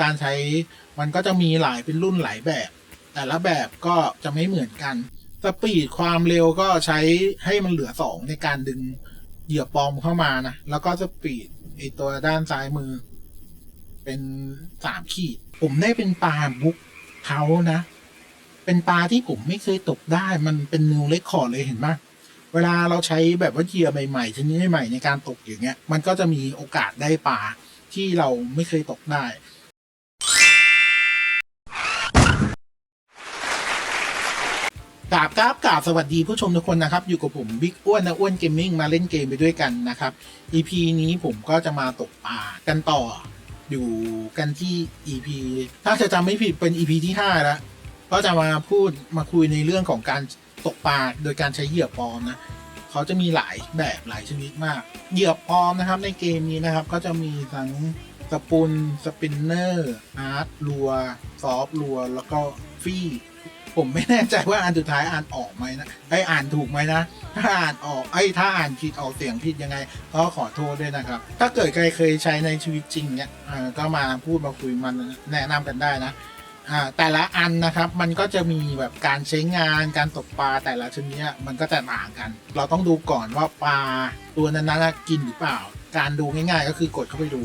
การใช้มันก็จะมีหลายเป็นรุ่นหลายแบบ แต่ละแบบก็จะไม่เหมือนกัน สปีดความเร็วก็ใช้ให้มันเหลือสองในการดึงเหยื่อปลอมเข้ามานะ แล้วก็สปีดไอตัวด้านซ้ายมือ เป็นสามขีด ผมได้เป็นปลาบุกเขานะ เป็นปลาที่ผมไม่เคยตกได้มันเป็นนิวเล็กคอร์เลยเห็นไหมเวลาเราใช้แบบว่าเหยื่อใหม่ๆชนิดใหม่ในการตกอย่างเงี้ย มันก็จะมีโอกาสได้ปลาที่เราไม่เคยตกได้ กราบกราบกราบสวัสดีผู้ชมทุกคนนะครับ อยู่กับผมบิ๊กอ้วนนะอ้วนเกมมิ่งมาเล่นเกมไปด้วยกันนะครับ EP นี้ผมก็จะมาตกปลากันต่อ อยู่กันที่ EP ถ้าจะจำไม่ผิดเป็น EP ที่5แล้วก็จะมาพูดมาคุยในเรื่องของการตกปลาโดยการใช้เหยื่อปลอมนะเขาจะมีหลายแบบหลายชนิดมาก เหยื่อปลอมนะครับ ในเกมนี้นะครับ ก็จะมีทั้งสปุนสปินเนอร์อาร์ตรัวซอฟรัวแล้วก็ฟี่ ผมไม่แน่ใจว่าอันสุดท้ายอ่านออกไหมนะไออ่านถูกไหมนะ ถ้าอ่านออกไอถ้าอ่านผิดออกเสียงผิดยังไง ก็ขอโทษด้วยนะครับ ถ้าเกิดใครเคยใช้ในชีวิตจริงเนี่ยก็มาพูดมาคุยมันแนะนำกันได้นะแต่ละอันนะครับมันก็จะมีแบบการใช้งานการตกปลาแต่ละชนิดมันก็จะต่างกัน เราต้องดูก่อนว่าปลาตัวนั้นนะกินหรือเปล่า การดูง่ายๆ ก็คือกดเข้าไปดู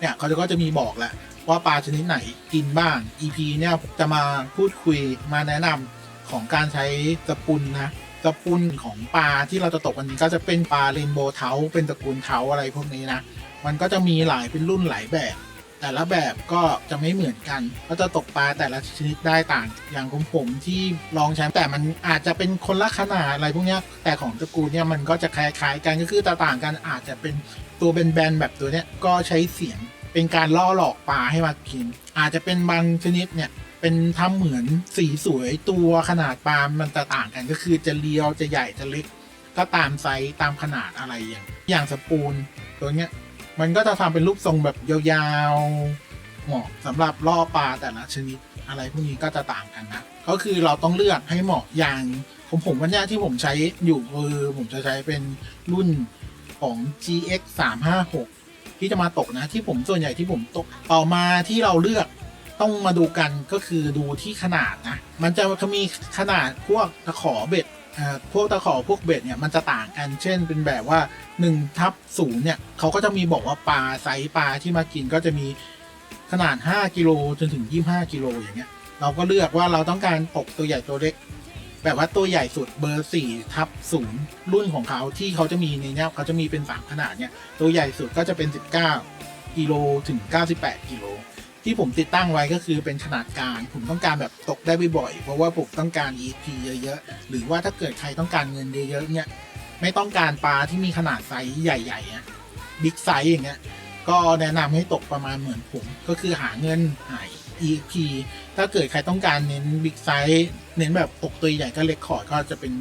เนี่ยเขาก็จะมีบอกแหละ ว่าปลาชนิดไหนกินบ้าง EP เนี่ยผมจะมาพูดคุยมาแนะนำของการใช้สปุนนะสปุนของปลาที่เราจะตกวันนี้ก็จะเป็นปลาเรนโบว์เทาเป็นตระกูลเทาอะไรพวกนี้นะ มันก็จะมีหลายเป็นรุ่นหลายแบบ แต่ละแบบก็จะไม่เหมือนกัน ก็จะตกปลาแต่ละชนิดได้ต่าง อย่างของผมที่ลองใช้แต่มันอาจจะเป็นคนละขนาดอะไรพวกนี้แต่ของตระกูลเนี่ยมันก็จะคล้ายๆกันก็คือต่างกันอาจจะเป็นตัวเป็นแบนๆแบบตัวเนี้ยก็ใช้เสียง เป็นการล่อหลอกปลาให้มากิน อาจจะเป็นบางชนิดเนี่ยเป็นทำเหมือนสีสวยตัวขนาดปลามันจะต่างกันก็คือจะเลียวจะใหญ่จะเล็ก ก็ตามไซส์ตามขนาดอะไรอย่างอย่างสปูนตัวเนี้ยมันก็จะทำเป็นรูปทรงแบบยาวๆเหมาะสำหรับล่อปลาแต่ละชนิดอะไรพวกนี้ก็จะต่างกันนะก็คือเราต้องเลือกให้เหมาะอย่างของผมวันเนี้ที่ผมใช้อยู่คือผมจะใช้เป็นรุ่นของ GX 356 ที่จะมาตกนะ ที่ผมส่วนใหญ่ที่ผมตกต่อมาที่เราเลือกต้องมาดูกันก็คือดูที่ขนาดนะ มันจะมีขนาดพวกตะขอเบ็ดอ่าพวกตะขอพวกเบ็ดเนี่ยมันจะต่างกัน เช่นเป็นแบบว่า1ทับศูนย์เนี่ยเขาก็จะมีบอกว่าปลาไซส์ปลาที่มากินก็จะมีขนาด 5กิโลจนถึง 25กิโลอย่างเงี้ยเราก็เลือกว่าเราต้องการตกตัวใหญ่ตัวเล็ก แบบว่าตัวใหญ่สุดเบอร์4ทับศูนย์รุ่นของเขาที่เขาจะมีในเนี้ยเขาจะมีเป็น3ขนาดเนี่ยตัวใหญ่สุดก็จะเป็น 19กิโลถึง 98กิโลที่ผมติดตั้งไว้ก็คือเป็นขนาดกลางผมต้องการแบบตกได้บ่อยๆเพราะว่าผมต้องการ EP เยอะๆ หรือว่าถ้าเกิดใครต้องการเงินเยอะๆเนี่ยไม่ต้องการปลาที่มีขนาดไซส์ใหญ่ๆอะบิ๊กไซส์อย่างเงี้ยก็แนะนำให้ตกประมาณเหมือนผมก็คือหาเงินหาย EP ถ้าเกิดใครต้องการเน้นบิ๊กไซส์เน้นแบบตกตัวใหญ่ก็เล็กขอร์ดก็จะเป็น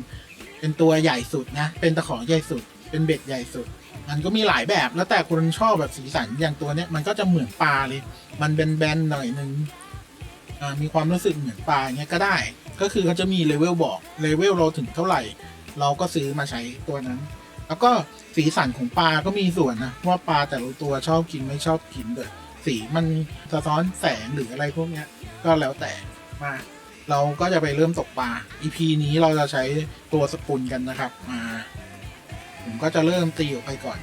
เป็นตัวใหญ่สุดนะ เป็นตะขอใหญ่สุด เป็นเบ็ดใหญ่สุด มันก็มีหลายแบบแล้วแต่คนชอบแบบสีสันอย่างตัวเนี้ยมันก็จะเหมือนปลาเลย มันเป็นแบนๆหน่อยนึงอ่ามีความรู้สึกเหมือนปลาเงี้ยก็ได้ ก็คือเขาจะมีเลเวลบอกเลเวลเราถึงเท่าไหร่ เราก็ซื้อมาใช้ตัวนั้น แล้วก็สีสันของปลาก็มีส่วนนะว่าปลาแต่ละตัวชอบกินไม่ชอบกินเลย สีมันสะท้อนแสงหรืออะไรพวกเนี้ย ก็แล้วแต่มาเราก็จะไปเริ่มตกปลา EP นี้เราจะใช้ตัวสปุนกันนะครับมาผมก็จะเริ่มตีออกไปก่อน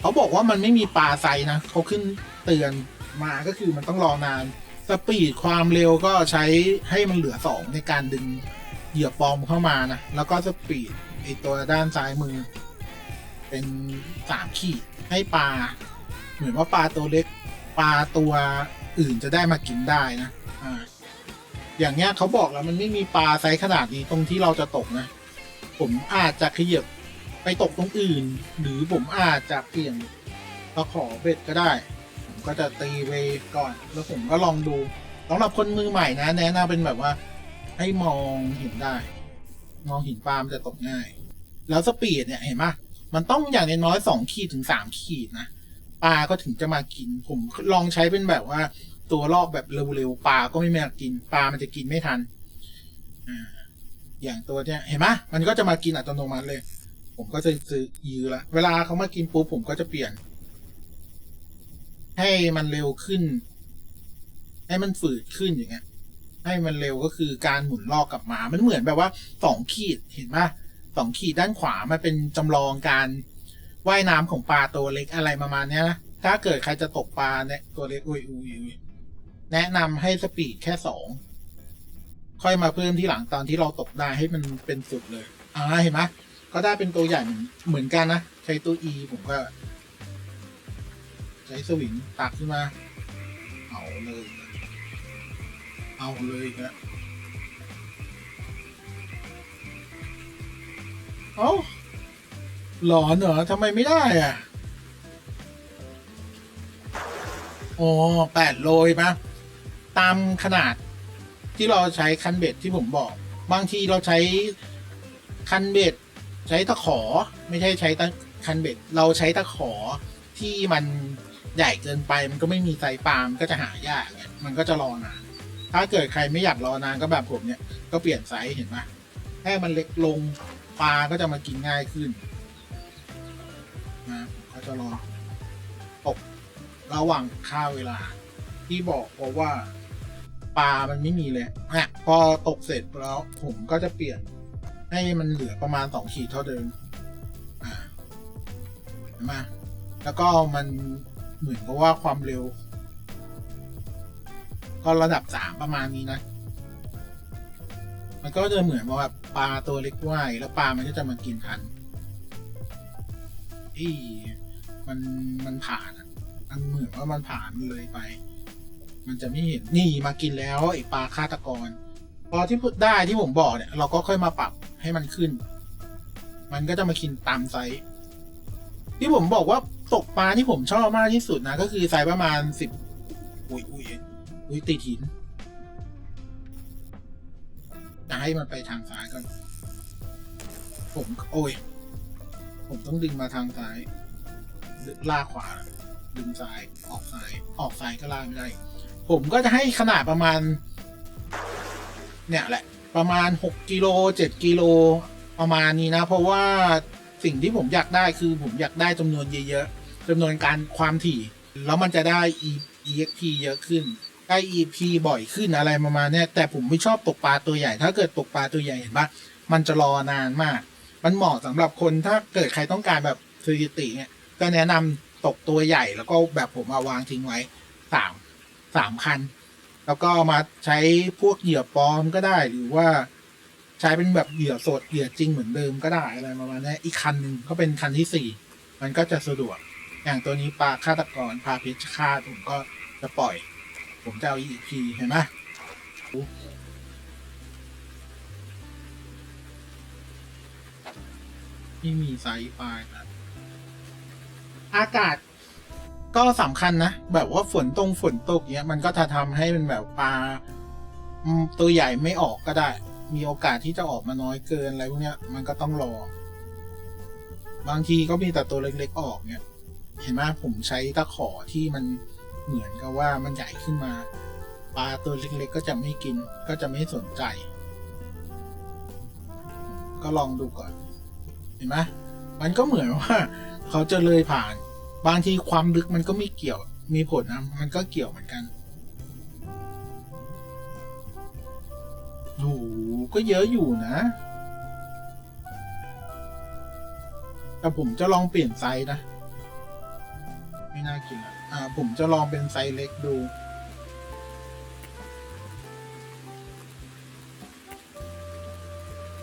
เขาบอกว่ามันไม่มีปลาไซนะเขาขึ้นเตือนมาก็คือมันต้องรอนานสปีดความเร็วก็ใช้ให้มันเหลือสองในการดึงเหยื่อปลอมเข้ามานะ แล้วก็สปีดไอตัวด้านซ้ายมือ เป็นสามขีดให้ปลา เหมือนว่าปลาตัวเล็ก ปลาตัวอื่นจะได้มากินได้นะอ่าอย่างเงี้ยเขาบอกแล้วมันไม่มีปลาไซส์ขนาดนี้ตรงที่เราจะตกนะ ผมอาจจะขยับไปตกตรงอื่น หรือผมอาจจะเปลี่ยนตะขอเบ็ดก็ได้ ผมก็จะตีไปก่อน แล้วผมก็ลองดูสำหรับคนมือใหม่นะ แนะนำเป็นแบบว่า ให้มองเห็นได้ มองเห็นปลามันจะตกง่าย แล้วสปีดเนี่ยเห็นไหมมันต้องอย่างน้อยสองขีดถึงสามขีดนะ ปลาก็ถึงจะมากิน ผมลองใช้เป็นแบบว่า ตัวลอกแบบเร็วๆปลาก็ไม่มากิน ปลามันจะกินไม่ทันอย่างตัวเนี้ยเห็นไหมมันก็จะมากินอัตโนมัติเลย ผมก็จะซื้อยื้อละเวลาเขามากินปุ๊บผมก็จะเปลี่ยน ให้มันเร็วขึ้น ให้มันฝืดขึ้นอย่างเงี้ย ให้มันเร็วก็คือการหมุนลอกกลับมา มันเหมือนแบบว่าสองขีดเห็นปะสองขีดด้านขวามันเป็นจำลองการ ว่ายน้ำของปลาตัวเล็กอะไรประมาณเนี้ยนะ ถ้าเกิดใครจะตกปลาเนี่ยตัวเล็กอุ้ยอุ้ยแนะนำให้สปีดแค่สองค่อยมาเพิ่มที่หลังตอนที่เราตกได้ให้มันเป็นสุดเลยอ่าเห็นไหมก็ได้เป็นตัวใหญ่เหมือนเหมือนกันนะใช้ตัว E ผมก็ ใช้สวิงตักขึ้นมา เอาเลย เอาเลยนะเอ้า หลอนเหรอทำไมไม่ได้อะโอ้แปดโลยปะตามขนาดที่เราใช้คันเบ็ดที่ผมบอก บางทีเราใช้คันเบ็ดใช้ตะขอ ไม่ใช่ใช้ตะคันเบ็ด เราใช้ตะขอที่มันใหญ่เกินไปมันก็ไม่มีไซส์ปามก็จะหายากเนี่ยมันก็จะรอนาน ถ้าเกิดใครไม่อยากรอนานก็แบบผมเนี่ยก็เปลี่ยนไซส์เห็นไหมให้มันเล็กลงปลาก็จะมากินง่ายขึ้น นะผมก็จะรอตกระหว่างค่าเวลา ที่บอกเพราะว่าปลามันไม่มีเลยอะพอตกเสร็จแล้วผมก็จะเปลี่ยน ให้มันเหลือประมาณสองขีดเท่าเดิมอ่าเห็นไหมแล้วก็มันเหมือนกับว่าความเร็ว ก็ระดับสามประมาณนี้นะมันก็จะเหมือนว่าปลาตัวเล็กว่ายแล้วปลามันก็จะมากินทัน อีมันมันผ่านอะมันเหมือนว่ามันผ่านเลยไป มันจะไม่เห็นนี่มากินแล้วไอปลาฆาตกร พอที่ได้ที่ผมบอกเนี่ย เราก็ค่อยมาปรับให้มันขึ้น มันก็จะมากินตามไซส์ที่ผมบอกว่าตกปลาที่ผมชอบมากที่สุดนะ ก็คือไซส์ประมาณสิบอุ้ยอุ้ยอุ้ยติดหินจะให้มันไปทางซ้ายก่อน ผม โอ้ย ผมต้องดึงมาทางซ้ายลากขวา ดึงซ้าย ออกซ้าย ออกซ้ายก็ลากไม่ได้ ผมก็จะให้ขนาดประมาณ เนี่ยแหละ ประมาณหกกิโลเจ็ดกิโลประมาณนี้นะ เพราะว่าสิ่งที่ผมอยากได้คือผมอยากได้จำนวนเยอะๆจำนวนการความถี่ แล้วมันจะได้ exp เยอะขึ้น ได้ EP บ่อยขึ้นอะไรประมาณเนี้ยแต่ผมไม่ชอบตกปลาตัวใหญ่ ถ้าเกิดตกปลาตัวใหญ่เห็นปะมันจะรอนานมาก มันเหมาะสำหรับคนถ้าเกิดใครต้องการแบบสถิติเนี่ย ก็แนะนำตกตัวใหญ่แล้วก็แบบผมเอาวางทิ้งไว้สามสามคัน แล้วก็มาใช้พวกเหยื่อปลอมก็ได้หรือว่าใช้เป็นแบบเหยื่อสดเหยื่อจริงเหมือนเดิมก็ได้อะไรประมาณนี้อีกคันหนึ่งก็เป็นคันที่สี่มันก็จะสะดวก อย่างตัวนี้ปลาฆาตกรพาเพิชฆาตผมก็จะปล่อย ผมจะเอา EP เห็นไหม ที่มีไซส์ปลายครับอากาศก็สำคัญนะ แบบว่าฝนตรงฝนตกเนี้ย มันก็จะทำให้เป็นแบบปลาตัวใหญ่ไม่ออกก็ได้ มีโอกาสที่จะออกมาน้อยเกินอะไรพวกเนี้ย มันก็ต้องรอ บางทีก็มีแต่ตัวเล็กๆออกเนี่ย เห็นไหมผมใช้ตะขอที่มันเหมือนกับว่ามันใหญ่ขึ้นมา ปลาตัวเล็กๆก็จะไม่กิน ก็จะไม่สนใจ ก็ลองดูก่อน เห็นไหมมันก็เหมือนว่า เขาจะเลยผ่าน บางทีความลึกมันก็ไม่เกี่ยว มีผลนะ มันก็เกี่ยวเหมือนกันโอ้โหก็เยอะอยู่นะ แต่ผมจะลองเปลี่ยนไซส์นะ ไม่น่ากินอะอ่า ผมจะลองเป็นไซส์เล็กดู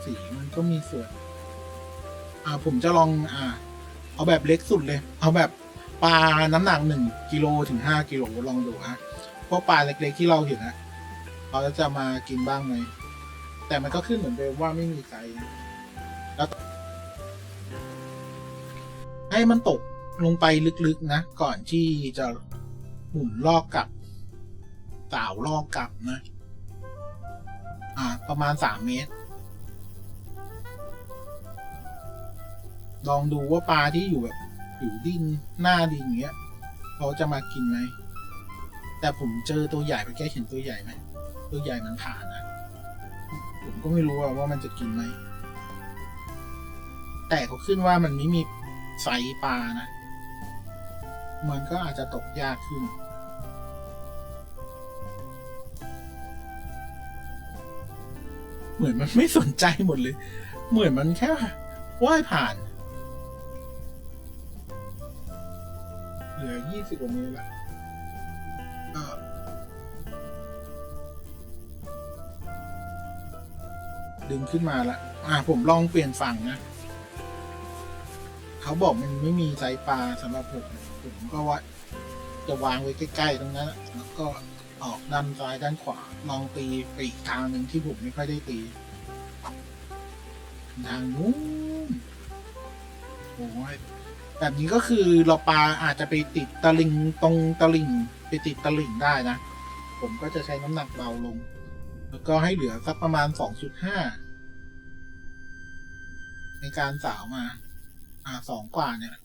สีมันก็มีส่วน อ่าผมจะลองอ่าเอาแบบเล็กสุดเลย เอาแบบปลาน้ำหนักหนึ่งกิโลถึงห้ากิโลลองดูฮะพวกปลาเล็กๆที่เราเห็นนะเขาจะมากินบ้างไหมแต่มันก็ขึ้นเหมือนเดิมว่าไม่มีไซส์แล้วให้มันตกลงไปลึกๆนะ ก่อนที่จะหมุนลอกกลับสาวลอกกลับนะ อ่า ประมาณสามเมตร ลองดูว่าปลาที่อยู่แบบอยู่ดินหน้าดินเงี้ยเขาจะมากินไหม แต่ผมเจอตัวใหญ่ไปแก้เห็นตัวใหญ่ไหมตัวใหญ่มันผ่านนะผมก็ไม่รู้ว่ามันจะกินไหมแต่เขาขึ้นว่ามันไม่มีไซปลานะ มันก็อาจจะตกยากขึ้น เหมือนมันไม่สนใจหมดเลย เหมือนมันแค่ว่ายผ่าน ลือยี่สิบกว่าเมตรละก็ดึงขึ้นมาละอะผมลองเปลี่ยนฝั่งนะ เขาบอกมันไม่มีไซปลาสำหรับผม ผมก็ว่า จะวางไว้ใกล้ๆตรงนั้น แล้วก็ออกด้านซ้ายด้านขวา ลองตีไปอีกทางหนึ่งที่ผมไม่ค่อยได้ตี ทางนู้นโอ้ย แบบนี้ก็คือเราปลาอาจจะไปติดตะลิงตรงตะลิงไปติดตะลิงได้นะ ผมก็จะใช้น้ำหนักเบาลง แล้วก็ให้เหลือสักประมาณ 2.5 ในการสาวมา อ่าสองกว่าเนี่ย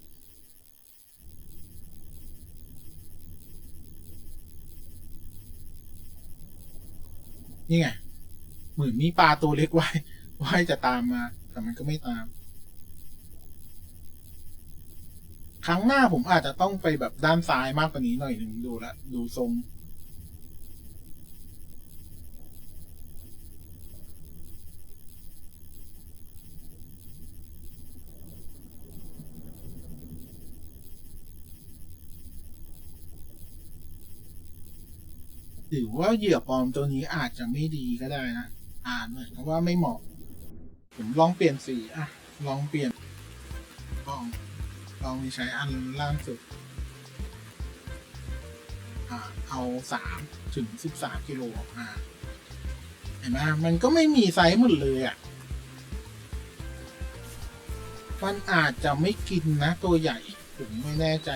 นี่ไง เหมือนมีปลาตัวเล็กว่ายว่ายจะตามมา แต่มันก็ไม่ตาม ครั้งหน้าผมอาจจะต้องไปแบบด้านซ้ายมากกว่านี้หน่อยหนึ่งดูละดูทรงหรือว่าเหยื่อปลอมตัวนี้อาจจะไม่ดีก็ได้นะ อ่านเหมือนกับว่าไม่เหมาะ ผมลองเปลี่ยนสี อะ ลองเปลี่ยนลอง ลองใช้อันล่างสุด เอาสามถึงสิบสามกิโลออกมา เห็นไหมมันก็ไม่มีไซส์หมดเลยอะ มันอาจจะไม่กินนะ ตัวใหญ่ ผมไม่แน่ใจ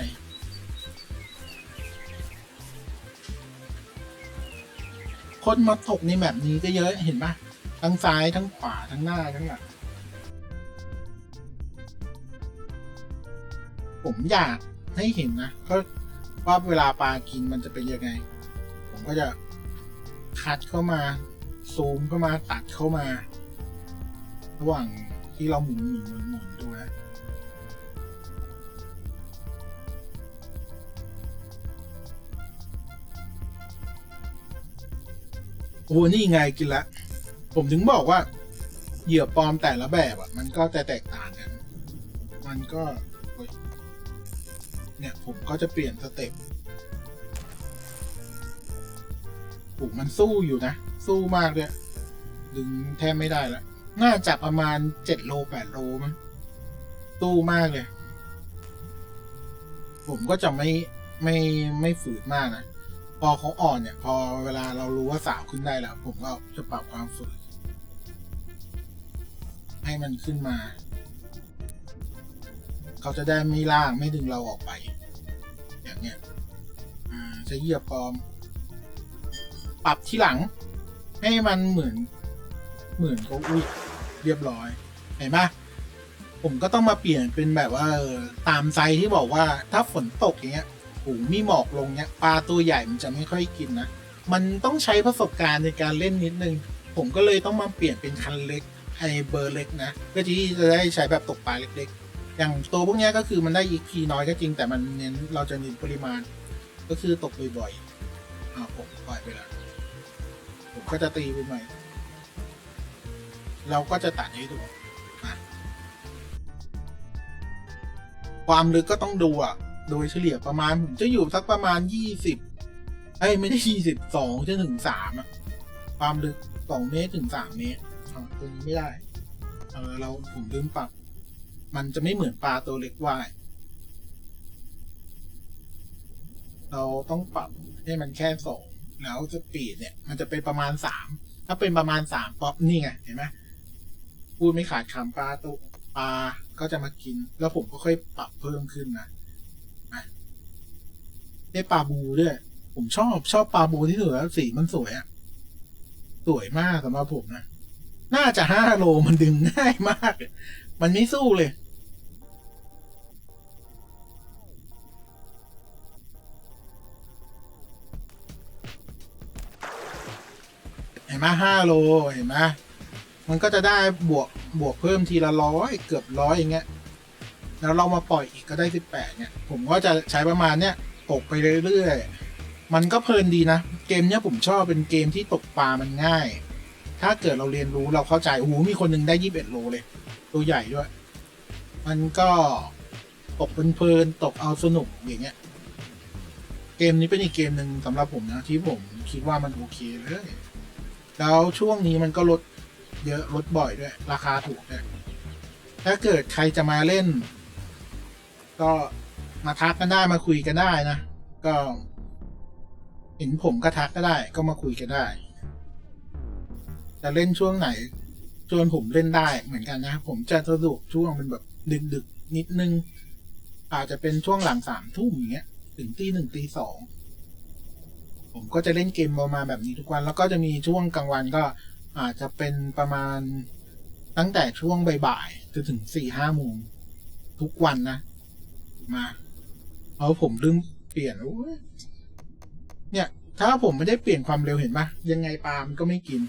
คนมาตกในแบบนี้ก็เยอะเห็นปะทั้งซ้ายทั้งขวาทั้งหน้าทั้งหลัง ผมอยากให้เห็นนะก็ว่าเวลาปลากินมันจะเป็นยังไง ผมก็จะคัดเข้ามา ซูมเข้ามาตัดเข้ามา ระหว่างที่เราหมุนหมุนหมุนหมุนดูนะโอ้นี่ไงกินละ ผมถึงบอกว่าเหยื่อปลอมแต่ละแบบอะ มันก็จะแตกต่างกัน มันก็ เนี่ย ผมก็จะเปลี่ยนสเต็ปผมมันสู้อยู่นะ สู้มากเลยดึงแทบไม่ได้ล้วน่าจะประมาณเจ็ดโลแปดโลมั้งสู้มากเลย ผมก็จะไม่ไม่ไม่ฝืนมากนะ พอเขาอ่อนเนี่ย พอเวลาเรารู้ว่าสาวขึ้นได้แล้ว ผมก็จะปรับความฝืนให้มันขึ้นมา เขาจะได้ไม่ล่างไม่ดึงเราออกไป อย่างเนี้ยจะเหยียบปลอม ปรับที่หลัง ให้มันเหมือน เหมือนเขาอุ้ยเรียบร้อย เห็นปะผมก็ต้องมาเปลี่ยนเป็นแบบว่าตามไซที่บอกว่าถ้าฝนตกอย่างเงี้ยโอ้มีหมอกลงเนี่ยปลาตัวใหญ่มันจะไม่ค่อยกินนะ มันต้องใช้ประสบการณ์ในการเล่นนิดนึง ผมก็เลยต้องมาเปลี่ยนเป็นคันเล็กไอเบอร์เล็กนะ เพื่อที่จะได้ใช้แบบตกปลาเล็กๆ อย่างตัวพวกนี้ก็คือมันได้ EP น้อยก็จริง แต่มันเน้นเราจะเน้นปริมาณ ก็คือตกบ่อยๆอ่าผมปล่อยไปแล้วผมก็จะตีไปใหม่ เราก็จะตัดให้ดูความลึกก็ต้องดูอะ โดยเฉลี่ยประมาณ ผมจะอยู่สักประมาณยี่สิบเอ้ยไม่ได้ยี่สิบสองจนถึงสามอะความลึกสองเมตรถึงสามเมตรอะตัวนี้ไม่ได้ เออเราผมลืมปรับ มันจะไม่เหมือนปลาตัวเล็กว่าย เราต้องปรับให้มันแค่สองแล้วสปีดเนี่ย มันจะเป็นประมาณสามถ้าเป็นประมาณสามป๊อปนี่ไงเห็นไหมพูดไม่ขาดคำปลาตัวปลาก็จะมากิน แล้วผมก็ค่อยปรับเพิ่มขึ้นนะได้ปลาบูด้วยผมชอบชอบปลาบูที่สุดแล้วสีมันสวยอะสวยมากสำหรับผมนะ น่าจะห้าโลมันดึงง่ายมากอะมันไม่สู้เลย ไหมห้าโลเห็นไหมมันก็จะได้บวกบวกเพิ่มทีละร้อยเกือบร้อยอย่างเงี้ยแล้วเรามาปล่อยอีกก็ได้สิบแปดเนี่ย ผมก็จะใช้ประมาณเนี้ยตกไปเรื่อยๆ มันก็เพลินดีนะ เกมเนี้ยผมชอบเป็นเกมที่ตกปลามันง่าย ถ้าเกิดเราเรียนรู้เราเข้าใจโอ้โหมีคนหนึ่งได้ยี่สิบเอ็ดโลเลย ตัวใหญ่ด้วย มันก็ตกเพลินๆตกเอาสนุกอย่างเงี้ย เกมนี้เป็นอีกเกมหนึ่งสำหรับผมนะที่ผมคิดว่ามันโอเคเลย แล้วช่วงนี้มันก็ลดเยอะลดบ่อยด้วย ราคาถูกด้วยถ้าเกิดใครจะมาเล่น ก็มาทักกันได้มาคุยกันได้นะ ก็เห็นผมก็ทักก็ได้ ก็มาคุยกันได้ จะเล่นช่วงไหนชวนผมเล่นได้เหมือนกันนะ ผมจะสะดวกช่วงเป็นแบบดึกดึกๆนิดนึง อาจจะเป็นช่วงหลังสามทุ่มอย่างเงี้ย ถึงตีหนึ่งตีสอง ผมก็จะเล่นเกมประมาณแบบนี้ทุกวัน แล้วก็จะมีช่วงกลางวันก็อาจจะเป็นประมาณตั้งแต่ช่วงบ่ายๆจนถึงสี่ห้าโมงทุกวันนะ มาเอาผมลืมเปลี่ยนเนี่ย ถ้าผมไม่ได้เปลี่ยนความเร็วเห็นปะยังไงปลามันก็ไม่กิน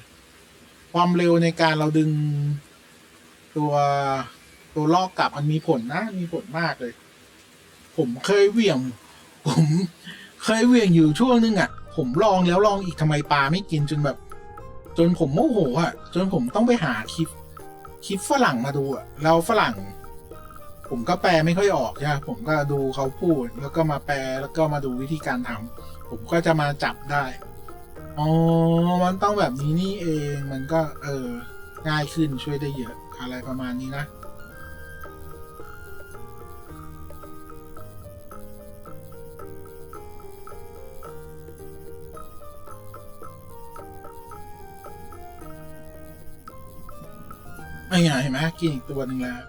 ความเร็วในการเราดึง ตัวตัวลอกกลับมันมีผลนะ มีผลมากเลย ผมเคยเหวี่ยง ผม เคยเหวี่ยงอยู่ช่วงนึงอะ ผมลองแล้วลองอีกทำไมปลาไม่กินจนแบบ จนผมโมโหอะ จนผมต้องไปหาคลิปคลิปฝรั่งมาดูอะแล้วฝรั่ง ผมก็แปลไม่ค่อยออกใช่ไหมผมก็ดูเขาพูด แล้วก็มาแปลแล้วก็มาดูวิธีการทำผมก็จะมาจับได้อ๋อมันต้องแบบนี้นี่เองมันก็เออง่ายขึ้นช่วยได้เยอะอะไรประมาณนี้นะ ไอ้เห็นไหมกินอีกตัวหนึ่งแล้ว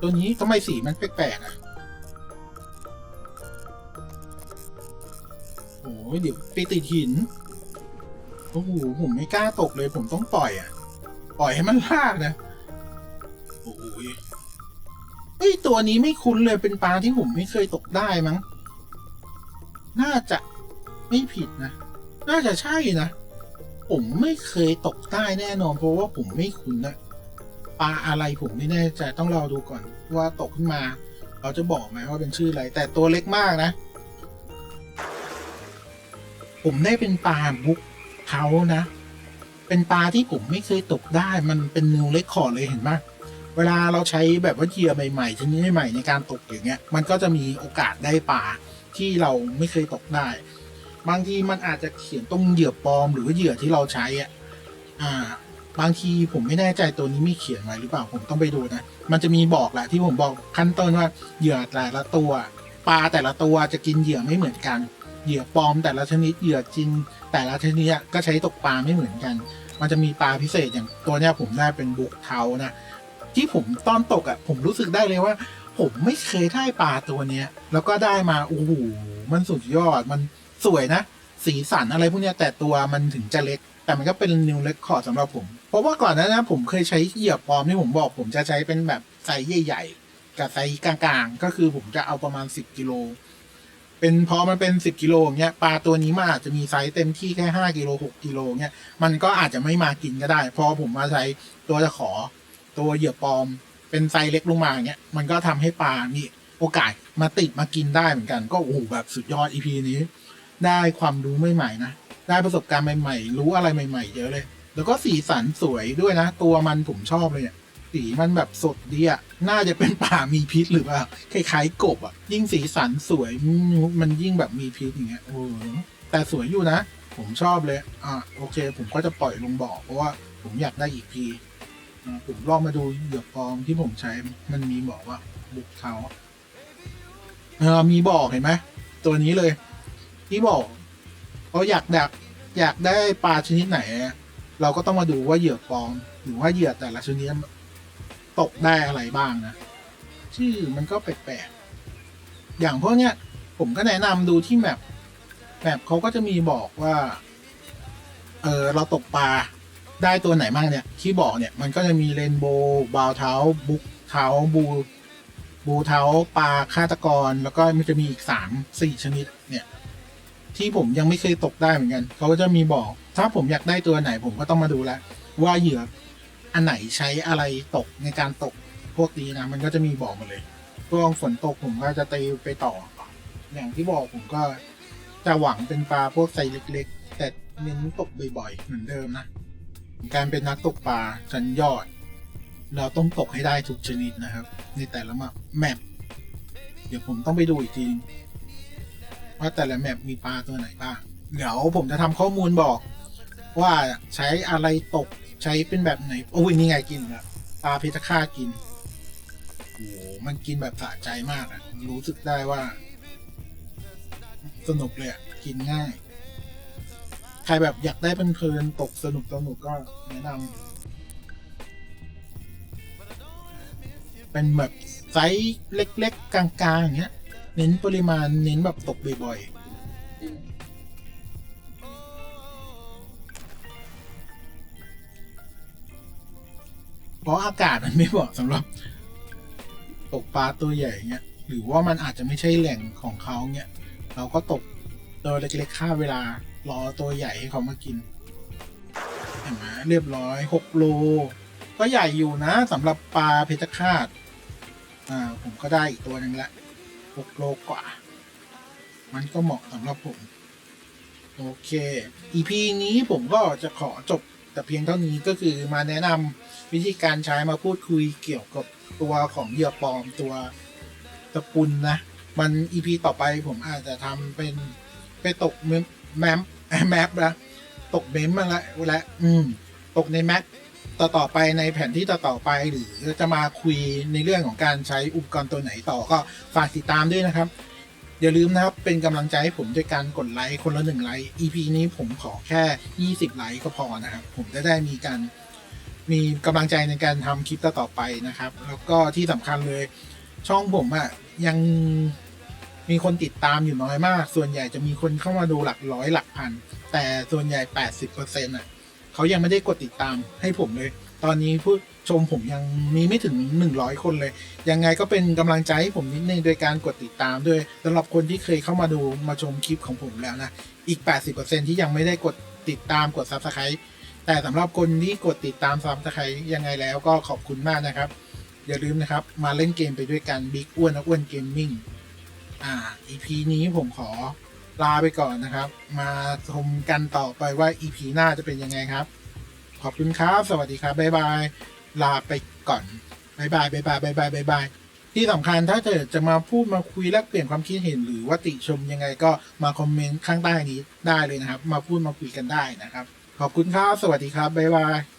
ตัวนี้ทำไมสีมันแปลกๆอะโอ้ยเดี๋ยวไปติดหินโอ้โหผมไม่กล้าตกเลย ผมต้องปล่อยอะ ปล่อยให้มันลากนะโอ้ยเฮ้ยตัวนี้ไม่คุ้นเลยเป็นปลาที่ผมไม่เคยตกได้มั้ง น่าจะไม่ผิดนะ น่าจะใช่นะ ผมไม่เคยตกได้แน่นอนเพราะว่าผมไม่คุ้นนะ ปลาอะไรผมไม่แน่ใจต้องรอดูก่อนว่าตกขึ้นมา เราจะบอกไหมว่าเป็นชื่ออะไร แต่ตัวเล็กมากนะ ผมได้เป็นปลาบุกเขานะ เป็นปลาที่ผมไม่เคยตกได้มันเป็นนิวเล็กคอร์ดเลยเห็นไหมเวลาเราใช้แบบว่าเหยื่อใหม่ๆชนิดใหม่ๆในการตกอย่างเงี้ย มันก็จะมีโอกาสได้ปลาที่เราไม่เคยตกได้ บางทีมันอาจจะเขียนตรงเหยื่อปลอมหรือว่าเหยื่อที่เราใช้อะอ่า บางทีผมไม่แน่ใจตัวนี้มีเขียนไว้หรือเปล่าผมต้องไปดูนะ มันจะมีบอกแหละที่ผมบอกขั้นต้นว่าเหยื่อแต่ละตัวปลาแต่ละตัวจะกินเหยื่อไม่เหมือนกัน เหยื่อปลอมแต่ละชนิดเหยื่อจริง แต่ละชนิดก็ใช้ตกปลาไม่เหมือนกัน มันจะมีปลาพิเศษอย่างตัวเนี้ยผมได้เป็นบุกเทานะที่ผมตอนตกอะ่ะผมรู้สึกได้เลยว่า ผมไม่เคยได้ปลาตัวเนี้ย แล้วก็ได้มาโอ้โหมันสุดยอดมันสวยนะ สีสันอะไรพวกเนี้ยแต่ตัวมันถึงจะเล็ก แต่มันก็เป็นนิวเล็กคอร์ดสำหรับผม เพราะว่าก่อนหนานั้นนะผมเคยใช้เหยื่อปลอมที่ผมบอก ผมจะใช้เป็นแบบไซส์ใหญ่ๆ กับไซส์กลางๆ ก็คือผมจะเอาประมาณ 10กิโลเป็นพอมันเป็น 10กิโลเงี้ยปลาตัวนี้มันอาจจะมีไซส์เต็มที่แค่5กิโล6กิโลเงี้ยมันก็อาจจะไม่มากินก็ได้ พอผมมาใช้ตัวจะขอ ตัวเหยื่อปลอม เป็นไซส์เล็กลงมาเงี้ยมันก็ทำให้ปลามีโอกาสมาติดมากินได้เหมือนกัน ก็โอ้โหแบบสุดยอดอีพีนี้ ได้ความรู้ใหม่ๆนะ ได้ประสบการณ์ใหม่ๆ รู้อะไรใหม่ ๆ เยอะเลย แล้วก็สีสันสวยด้วยนะ ตัวมันผมชอบเลยเนี่ยสีมันแบบสดดีอะน่าจะเป็นป่ามีพิษหรือว่าคล้ายๆกบอะยิ่งสีสันสวยมันยิ่งแบบมีพิษอย่างเงี้ยโอ้แต่สวยอยู่นะ ผมชอบเลย อะโอเค ผมก็จะปล่อยลงบ่อเพราะว่าผมอยากได้อีกพีอะผมลองมาดูเหยือปลอมที่ผมใช้มันมีบอกว่าบุกเขาเออมีบอกเห็นไหมตัวนี้เลย ที่บอก เขาอยากดักอยากได้ปลาชนิดไหน เราก็ต้องมาดูว่าเหยื่อปลอมหรือว่าเหยื่อแต่ละชนิดตกได้อะไรบ้างนะ ชื่อมันก็แปลกๆอย่างพวกเนี้ย ผมก็แนะนำดูที่แมปแมปเขาก็จะมีบอกว่า เออเราตกปลาได้ตัวไหนบ้างเนี่ยที่บอกเนี่ยมันก็จะมีเรนโบว์บาวเท้าบุกเท้าบูบูเท้าปลาฆาตกร แล้วก็มันจะมีอีกสามสี่ชนิดเนี่ย ที่ผมยังไม่เคยตกได้เหมือนกัน เขาก็จะมีบอก ถ้าผมอยากได้ตัวไหนผมก็ต้องมาดูแลวว่าเหยื่ออันไหนใช้อะไรตกในการตกพวกนี้นะ มันก็จะมีบอกมาเลยช่วงฝนตกผมก็จะตีไปต่อ อย่างที่บอกผมก็จะหวังเป็นปลาพวกไซส์เล็กๆ แต่เน้นตกบ่อยๆ เหมือนเดิมนะ การเป็นนักตกปลาชั้นยอด เราต้องตกให้ได้ทุกชนิดนะครับ ในแต่ละแมปเดี๋ยวผมต้องไปดูอีกที ว่าแต่ละแมปมีปลาตัวไหนบ้าง เดี๋ยวผมจะทำข้อมูลบอก ว่าใช้อะไรตกใช้เป็นแบบไหน โอ้ยนี่ไงกินละปลาเพชรฆาตกินโอ้โหมันกินแบบสะใจมากอะรู้สึกได้ว่า สนุกเลยอะกินง่าย ใครแบบอยากได้เพลินๆตกสนุกสนุกก็แนะนำเป็นแบบไซส์เล็กๆ กลางๆอย่างเงี้ย เน้นปริมาณเน้นแบบตกบ่อยๆ เพราะอากาศมันไม่เหมาะสำหรับ ตกปลาตัวใหญ่เงี้ยหรือว่ามันอาจจะไม่ใช่แหล่งของเขาเงี้ยเราก็ตกตัวเล็กๆค่าเวลารอตัวใหญ่ให้เขามากินเห็นไหมเรียบร้อยหกโลก็ใหญ่อยู่นะสำหรับปลาเพชรฆาตอ่าผมก็ได้อีกตัวหนึ่งละ หกโลกว่า มันก็เหมาะสำหรับผม โอเค EP นี้ผมก็จะขอจบแต่เพียงเท่านี้ก็คือมาแนะนำวิธีการใช้มาพูดคุยเกี่ยวกับตัวของเหยื่อปลอมตัวตะปุนนะ มัน EP ต่อไปผมอาจจะทำเป็นไปตกแมมแมมแมปนะตกเมมมาละและ อืม ตกในแมป ต่อต่อไปในแผนที่ต่อต่อไปหรือจะมาคุยในเรื่องของการใช้อุปกรณ์ตัวไหนต่อก็ฝากติดตามด้วยนะครับ อย่าลืมนะครับเป็นกำลังใจให้ผมด้วยการกดไลค์คนละหนึ่งไลค์ EP นี้ผมขอแค่ 20 ไลค์ก็พอนะครับ ผมจะได้มีการมีกำลังใจในการทำคลิปต่อไปนะครับ แล้วก็ที่สำคัญเลยช่องผมอะยังมีคนติดตามอยู่น้อยมาก ส่วนใหญ่จะมีคนเข้ามาดูหลักร้อยหลักพัน แต่ส่วนใหญ่ 80%อะ เขายังไม่ได้กดติดตามให้ผมเลย ตอนนี้ผู้ชมผมยังมีไม่ถึง 100 คนเลย ยังไงก็เป็นกำลังใจให้ผมนิดนึงโดยการกดติดตามด้วยสำหรับคนที่เคยเข้ามาดูมาชมคลิปของผมแล้วนะ อีก 80%ที่ยังไม่ได้กดติดตามกด Subscribe แต่สำหรับคนที่กดติดตาม Subscribe ยังไงแล้วก็ขอบคุณมากนะครับ อย่าลืมนะครับ มาเล่นเกมไปด้วยกันบิ๊กอ้วนอ้วนเกมมิ่งอ่า EP นี้ผมขอ ลาไปก่อนนะครับ มาชมกันต่อไปว่า EP หน้าจะเป็นยังไงครับ ขอบคุณครับ สวัสดีครับ บ๊ายบาย ลาไปก่อน บ๊ายบายบ๊ายบายบ๊ายบายบ๊ายบายที่สำคัญถ้าเกิดจะมาพูดมาคุยแลกเปลี่ยนความคิดเห็นหรือว่าติชมยังไงก็มาคอมเมนต์ข้างใต้นี้ได้เลยนะครับ มาพูดมาคุยกันได้นะครับ ขอบคุณครับ สวัสดีครับ บ๊ายบาย